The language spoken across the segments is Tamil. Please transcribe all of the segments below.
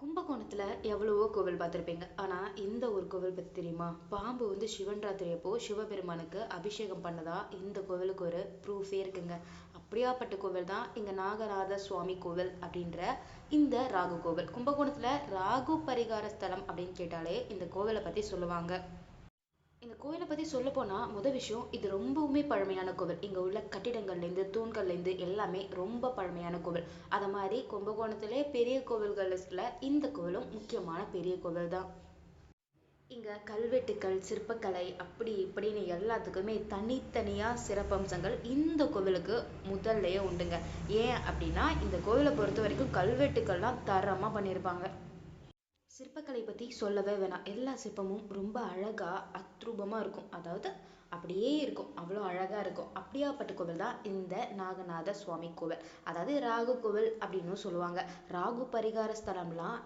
கும்பகோணத்தில் எவ்வளவோ கோவில் பார்த்துருப்பீங்க. ஆனால் இந்த ஒரு கோவில் பற்றி தெரியுமா? பாம்பு வந்து சிவன் ராத்திரி அப்போ சிவபெருமானுக்கு அபிஷேகம் பண்ணதா? இந்த கோவிலுக்கு ஒரு ப்ரூஃபே இருக்குங்க. அப்படியாப்பட்ட கோவில் தான் இங்கே நாகநாத சுவாமி கோவில் அப்படின்ற இந்த ராகு கோவில். கும்பகோணத்தில் ராகு பரிகார ஸ்தலம் அப்படின்னு கேட்டாலே இந்த கோவிலை பற்றி சொல்லுவாங்க. இந்த கோயிலை பற்றி சொல்ல முதல் முத விஷயம் இது ரொம்பவுமே பழமையான கோவில். இங்கே உள்ள கட்டிடங்கள்லேருந்து தூண்கள்லேருந்து எல்லாமே ரொம்ப பழமையான கோவில். அதை மாதிரி கும்பகோணத்திலே பெரிய கோவில்கள் லிஸ்ட்ல இந்த கோவிலும் முக்கியமான பெரிய கோவில் தான் இங்கே கல்வெட்டுக்கள் சிற்பக்கலை அப்படி இப்படின்னு எல்லாத்துக்குமே தனித்தனியாக சிறப்பம்சங்கள் இந்த கோவிலுக்கு முதல்லையே உண்டுங்க. ஏன் அப்படின்னா இந்த கோவிலை பொறுத்த வரைக்கும் கல்வெட்டுக்கள்லாம் தரமாக பண்ணியிருப்பாங்க. சிற்பக்கலை பற்றி சொல்லவே வேணாம். எல்லா சிற்பமும் ரொம்ப அழகாக அத்ரூபமாக இருக்கும். அதாவது அப்படியே இருக்கும். அவ்வளோ அழகாக இருக்கும். அப்படியாப்பட்ட கோவில் தான் இந்த நாகநாத சுவாமி கோவில். அதாவது ராகு கோவில் அப்படின்னும் சொல்லுவாங்க. ராகு பரிகார ஸ்தலம்லாம்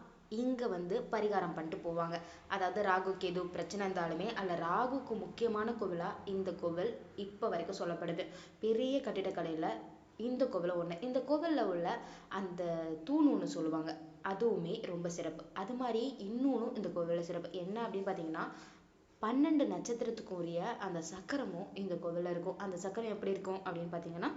இங்கே வந்து பரிகாரம் பண்ணிட்டு போவாங்க. அதாவது ராகுக்கு எதுவும் பிரச்சனை இருந்தாலுமே அல்ல ராகுக்கு முக்கியமான கோவிலாக இந்த கோவில் இப்போ வரைக்கும் சொல்லப்படுது. பெரிய கட்டிடக்கலையில் இந்த கோவில் ஒன்று இந்த கோவிலில் உள்ள அந்த தூண் ஒன்று சொல்லுவாங்க. அதுவுமே ரொம்ப சிறப்பு. அது மாதிரி இன்னொன்றும் இந்த கோவிலில் சிறப்பு. என்ன அப்படின்னு பார்த்தீங்கன்னா பன்னெண்டு நட்சத்திரத்துக்கும் உரிய அந்த சக்கரமும் இந்த கோவிலில் இருக்கும். அந்த சக்கரம் எப்படி இருக்கும் அப்படின்னு பாத்தீங்கன்னா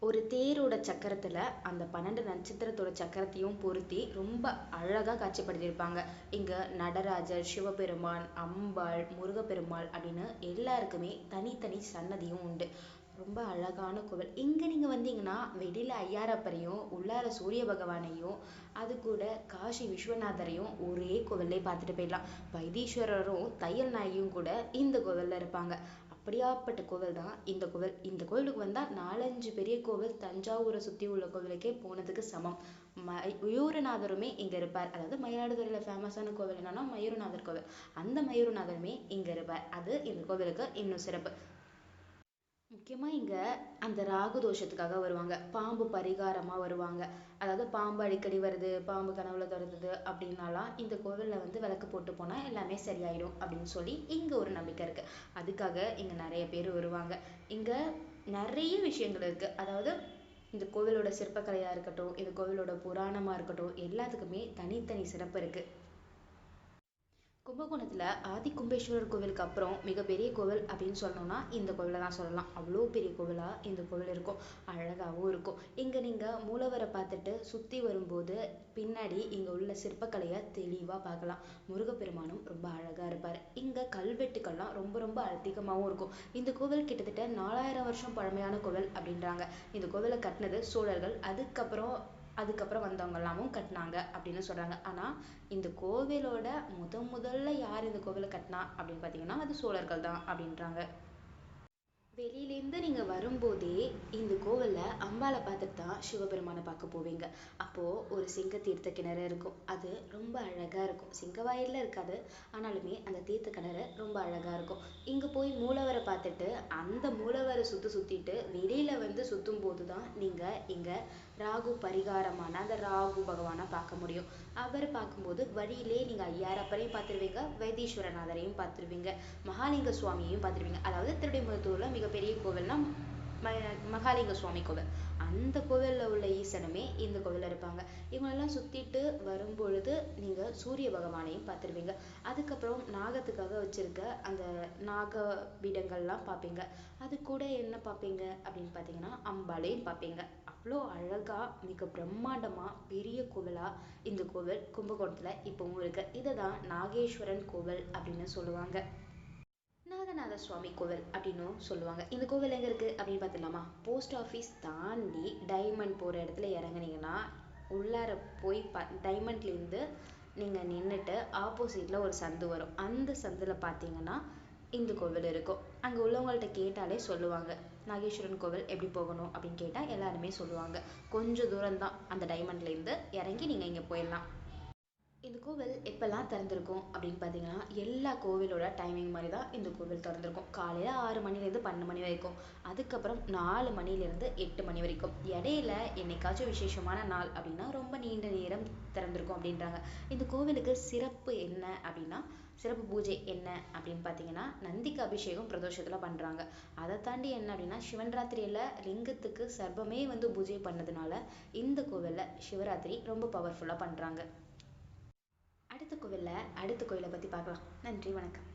ஒரு தேரோட சக்கரத்துல அந்த பன்னெண்டு நட்சத்திரத்தோட சக்கரத்தையும் பொருத்தி ரொம்ப அழகா காட்சிப்படுத்தியிருப்பாங்க. இங்க நடராஜர் சிவபெருமான் அம்பாள் முருகப்பெருமாள் அப்படின்னு எல்லாருக்குமே தனித்தனி சன்னதியும் உண்டு. ரொம்ப அழகான கோவில். இங்க நீங்க வந்தீங்கன்னா வெளியில ஐயாரப்பரையும் உள்ளார சூரிய பகவானையும் அது கூட காசி விஸ்வநாதரையும் ஒரே கோவில்லே பார்த்துட்டு போயிடலாம். வைத்தீஸ்வரரும் தையல் நாயகியும் கூட இந்த கோவிலில் இருப்பாங்க. அப்படியாப்பட்ட கோவில் தான் இந்த கோவில். இந்த கோவிலுக்கு வந்தா நாலஞ்சு பெரிய கோவில் தஞ்சாவூரை சுத்தி உள்ள கோவிலுக்கே போனதுக்கு சமம். மயூரநாதருமே இங்க இருப்பார். அதாவது மயிலாடுதுறையில ஃபேமஸான கோவில் என்னன்னா மயூரநாதர் கோவில். அந்த மயூரநாதருமே இங்க இருப்பார். அது இந்த கோவிலுக்கு இன்னும் சிறப்பு. முக்கியமாக இங்கே அந்த ராகு தோஷத்துக்காக வருவாங்க. பாம்பு பரிகாரமாக வருவாங்க. அதாவது பாம்பு அடிக்கடி வருது பாம்பு கனவுல துரத்துது அப்படின்னாலாம் இந்த கோவிலில் வந்து விளக்கு போட்டு போனால் எல்லாமே சரியாயிடும் அப்படின்னு சொல்லி இங்கே ஒரு நம்பிக்கை இருக்குது அதுக்காக இங்கே நிறைய பேர் வருவாங்க. இங்கே நிறைய விஷயங்கள் இருக்குது அதாவது இந்த கோவிலோட சிற்பக்கலையாக இருக்கட்டும் இந்த கோவிலோட புராணமாக இருக்கட்டும் எல்லாத்துக்குமே தனித்தனி சிறப்பு இருக்குது கும்பகோணத்தில் ஆதி கும்பேஸ்வரர் கோவிலுக்கு அப்புறம் மிகப்பெரிய கோவில் அப்படின்னு சொல்லணும்னா இந்த கோவிலை தான் சொல்லலாம். அவ்வளோ பெரிய கோவிலாக இந்த கோவில் இருக்கும். அழகாகவும் இருக்கும். இங்கே நீங்கள் மூலவரை பார்த்துட்டு சுற்றி வரும்போது பின்னாடி இங்கே உள்ள சிற்பக்கலையை தெளிவாக பார்க்கலாம். முருகப்பெருமானும் ரொம்ப அழகாக இருப்பார். இங்கே கல்வெட்டுக்கள்லாம் ரொம்ப ரொம்ப அதிகமாகவும் இருக்கும். இந்த கோவில் கிட்டத்தட்ட நாலாயிரம் வருஷம் பழமையான கோவில் அப்படின்றாங்க. இந்த கோவிலை கட்டினது சோழர்கள். அதுக்கப்புறம் அதுக்கப்புறம் வந்தவங்க எல்லாமும் கட்டினாங்க அப்படின்னு சொல்றாங்க. ஆனா இந்த கோவிலோட முத முதல்ல யார் இந்த கோவிலை கட்டினா அப்படின்னு பாத்தீங்கன்னா அது சோழர்கள் தான் அப்படின்றாங்க. வெளியில இருந்து நீங்க வரும்போதே இந்த கோவில்ல அம்பாளை பார்த்துட்டு தான் சிவபெருமானை பார்க்க போவீங்க. அப்போ ஒரு சிங்க தீர்த்த கிணறு இருக்கும். அது ரொம்ப அழகா இருக்கும். சிங்கவாயில்ல இருக்காது. ஆனாலுமே அந்த தீர்த்த கிணறு ரொம்ப அழகா இருக்கும். இங்க போய் மூலவரை பார்த்துட்டு அந்த மூலவரை சுத்தி சுத்திட்டு வெளியில வந்து சுத்தும் போதுதான் நீங்க இங்க ராகு பரிகாரமான அந்த ராகு பகவானை பார்க்க முடியும். அவரை பார்க்கும்போது வழியிலே நீங்க ஐயாரப்பரையும் பார்த்துருவீங்க வைத்தீஸ்வரநாதரையும் பார்த்துருவீங்க மகாலிங்க சுவாமியையும் பார்த்துருவீங்க. அதாவது திருடைமுகத்தூரில் மிகப்பெரிய கோவில்னா ம மகாலிங்க சுவாமி கோவில். அந்த கோவிலில் உள்ள ஈசனுமே இந்த கோவிலில் இருப்பாங்க. இவங்களெல்லாம் சுத்திட்டு வரும்பொழுது நீங்க சூரிய பகவானையும் பார்த்துருவீங்க அதுக்கப்புறம் நாகத்துக்காக வச்சிருக்க அந்த நாக பீடங்கள்லாம் பார்ப்பீங்க. அது கூட என்ன பார்ப்பீங்க அப்படின்னு பார்த்தீங்கன்னா அம்பாளையும் பார்ப்பீங்க. அவ்வளோ அழகா மிக பிரம்மாண்டமா பெரிய கோவிலா இந்த கோவில் கும்பகோணத்துல இப்பவும் இருக்கு. இதை தான் நாகேஸ்வரன் கோவில் அப்படின்னு சொல்லுவாங்க. நாகநாத சுவாமி கோவில் அப்படின்னும் சொல்லுவாங்க. இந்த கோவில் எங்கே இருக்குது அப்படின்னு பார்த்துலாமா போஸ்ட் ஆஃபீஸ் தாண்டி டைமண்ட் போகிற இடத்துல இறங்குனீங்கன்னா உள்ளார போய் ப டைமண்ட்லேருந்து நீங்கள் நின்றுட்டு ஆப்போசிட்டில் ஒரு சந்து வரும். அந்த சந்தில் பார்த்தீங்கன்னா இந்த கோவில் இருக்கும். அங்கே உள்ளவங்கள்ட்ட கேட்டாலே சொல்லுவாங்க. நாகேஸ்வரன் கோவில் எப்படி போகணும் அப்படின்னு கேட்டால் எல்லாருமே சொல்லுவாங்க. கொஞ்சம் தூரம் தான் அந்த டைமண்ட்லேருந்து இறங்கி நீங்கள் இங்கே போயிடலாம். இந்த கோவில் எப்பெல்லாம் திறந்திருக்கும் அப்படின்னு பார்த்தீங்கன்னா எல்லா கோவிலோட டைமிங் மாதிரி தான் இந்த கோவில் திறந்திருக்கும். காலையில் ஆறு மணிலேருந்து பன்னெண்டு மணி வரைக்கும். அதுக்கப்புறம் நாலு மணிலேருந்து எட்டு மணி வரைக்கும். இடையில என்னைக்காச்சும் விசேஷமான நாள் அப்படின்னா ரொம்ப நீண்ட நேரம் திறந்திருக்கும் அப்படின்றாங்க. இந்த கோவிலுக்கு சிறப்பு என்ன அப்படின்னா சிறப்பு பூஜை என்ன அப்படின்னு பார்த்தீங்கன்னா நந்திக்கு அபிஷேகம் பிரதோஷத்தில் பண்ணுறாங்க அதை தாண்டி என்ன அப்படின்னா சிவன் ராத்திரியில் லிங்கத்துக்கு சர்ப்பமே வந்து பூஜை பண்ணதுனால இந்த கோவிலில் சிவராத்திரி ரொம்ப பவர்ஃபுல்லாக பண்ணுறாங்க அடுத்த கோவிலில் அடுத்த கோயிலை பற்றி பார்க்கலாம். நன்றி வணக்கம்.